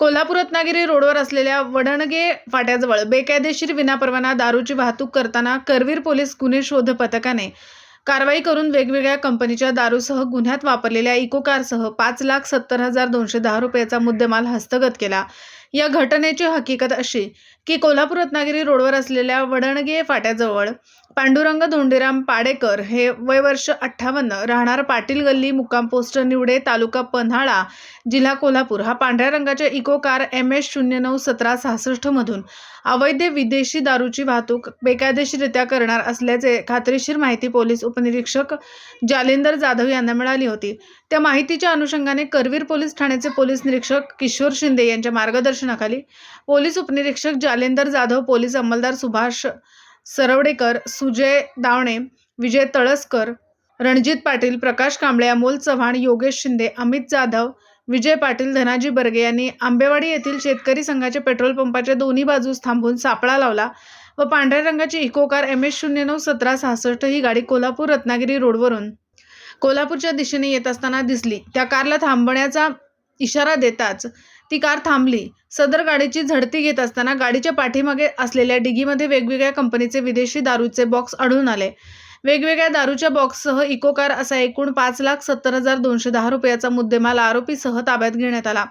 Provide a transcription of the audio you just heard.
कोल्हापूर रत्नागिरी रोडवर असलेल्या वडणगे फाट्याजवळ बेकायदेशीर विनापरवाना दारूची वाहतूक करताना करवीर पोलीस गुन्हे शोध पथकाने कारवाई करून वेगवेगळ्या कंपनीच्या दारूसह गुन्ह्यात वापरलेल्या इको कारसह पाच लाख सत्तर हजार दोनशे दहा रुपयाचा मुद्देमाल हस्तगत केला. या घटनेची हकीकत अशी की कोल्हापूर रत्नागिरी रोडवर असलेल्या वडणगे फाट्याजवळ पांडुरंग धोंडीराम पाडेकर हे वय वर्ष अठ्ठावन्न राहणार पाटील गल्ली मुक्काम पोस्ट निवडे तालुका पन्हाळा जिल्हा कोल्हापूर. हा पांढऱ्या रंगाच्या इको कार एम एस शून्य नऊ सतरा सहासष्ट मधून अवैध विदेशी दारूची वाहतूक बेकायदेशीरित्या करणार असल्याचे खात्रीशीर माहिती पोलीस उपनिरीक्षक जालिंदर जाधव यांना मिळाली होती. त्या माहितीच्या अनुषंगाने करवीर पोलीस ठाण्याचे पोलीस निरीक्षक किशोर शिंदे यांच्या मार्गदर्शन मार्गदर्शनाखाली पोलीस उपनिरीक्षक जालेंदर जाधव पोलीस अंमलदार सुभाष सरवडेकर सुजय दावणे विजय तळसकर रणजित पाटील प्रकाश कांबळे अमोल चव्हाण योगेश शिंदे अमित जाधव विजय पाटील धनाजी बर्गे यांनी आंबेवाडी येथील शेतकरी संघाच्या पेट्रोल पंपाच्या दोन्ही बाजूस थांबून सापळा लावला व पांढऱ्या रंगाची इको कार एम एस शून्य नऊ सतरा सहासष्ट ही गाडी कोल्हापूर रत्नागिरी रोडवरून कोल्हापूरच्या दिशेने येत असताना दिसली. त्या कारला थांबण्याचा इशारा देताच ती कार थांबली. सदर गाडीची झडती घेत असताना गाडीच्या पाठीमागे असलेल्या डिगीमध्ये वेगवेगळ्या कंपनीचे विदेशी दारूचे बॉक्स आढळून आले. वेगवेगळ्या दारूच्या बॉक्ससह इको कार असा एकूण पाच लाख सत्तर हजार दोनशे दहा रुपयाचा मुद्देमाल आरोपीसह ताब्यात घेण्यात आला.